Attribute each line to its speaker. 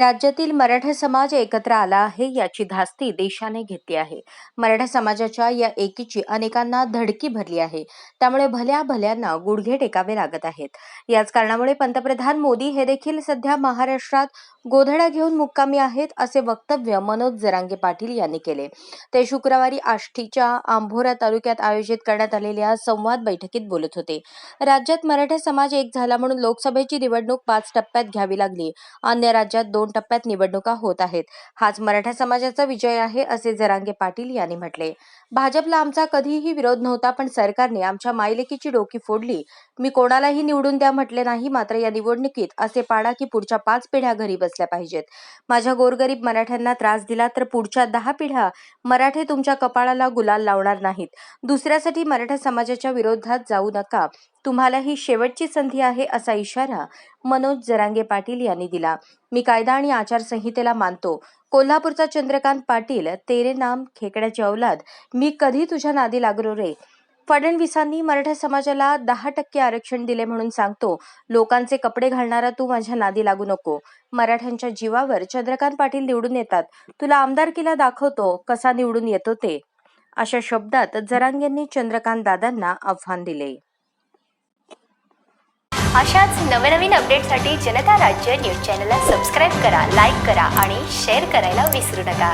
Speaker 1: राज्यातील मराठा समाज एकत्र आला आहे याची धास्ती देशाने घेतली आहे. मराठा समाजाच्या या एकीची अनेकांना धडकी भरली आहे. त्यामुळे भल्या भल्यांना गुडघे टेकावे लागत आहेत. याच कारणामुळे पंतप्रधान मोदी हे देखील सध्या महाराष्ट्रात गोधडा घेऊन मुक्कामी आहेत असे वक्तव्य मनोज जरांगे पाटील यांनी केले. ते शुक्रवारी आष्टीच्या आंभोरा तालुक्यात आयोजित करण्यात आलेल्या संवाद बैठकीत बोलत होते. राज्यात मराठा समाज एक झाला म्हणून लोकसभेची निवडणूक पाच टप्प्यात घ्यावी लागली. अन्य राज्यात दोन टप्प्यात निवडणुका होत आहेत. हाच मराठा समाजाचा विजय आहे असे जरांगे पाटील यांनी म्हटले. भाजपला आमचा कधीही विरोध नव्हता पण सरकारने आमच्या मायलेकीची डोकी फोडली. मी कोणालाही निवडून द्या म्हटले नाही मात्र या निवडणुकीत असे पाडा की पुढच्या पाच पिढ्या घरी बसल्या. पाहिजेत. माझ्या गोरगरीब मराठ्यांना त्रास दिला तर पुढच्या दहा पिढ्या मराठे तुमच्या कपाळाला गुलाल लावणार नाहीत. दुसऱ्यासाठी मराठा समाजाच्या विरोधात जाऊ नका. तुम्हाला ही शेवटची संधी आहे असा इशारा मनोज जरांगे पाटील यांनी दिला. मी कायदा आणि आचारसंहितेला मानतो. कोल्हापूरचा चंद्रकांत पाटील तेरे नाम खेकड्याची औलाद. मी कधी तुझ्या नादी लागलो रे? फडणवीसांनी मराठा समाजाला दहा टक्के आरक्षण दिले म्हणून सांगतो लोकांचे कपडे घालणारा तू माझ्या नादी लागू नको. मराठ्यांच्या जीवावर चंद्रकांत पाटील निवडून येतात. तुला आमदारकीला दाखवतो कसा निवडून येतो ते. अशा शब्दात जरांगेंनी चंद्रकांत दादांना आव्हान दिले.
Speaker 2: अशाच नवनवीन अपडेटसाठी जनता राज्य न्यूज चॅनलला सबस्क्राईब करा लाईक करा आणि शेअर करायला विसरू नका.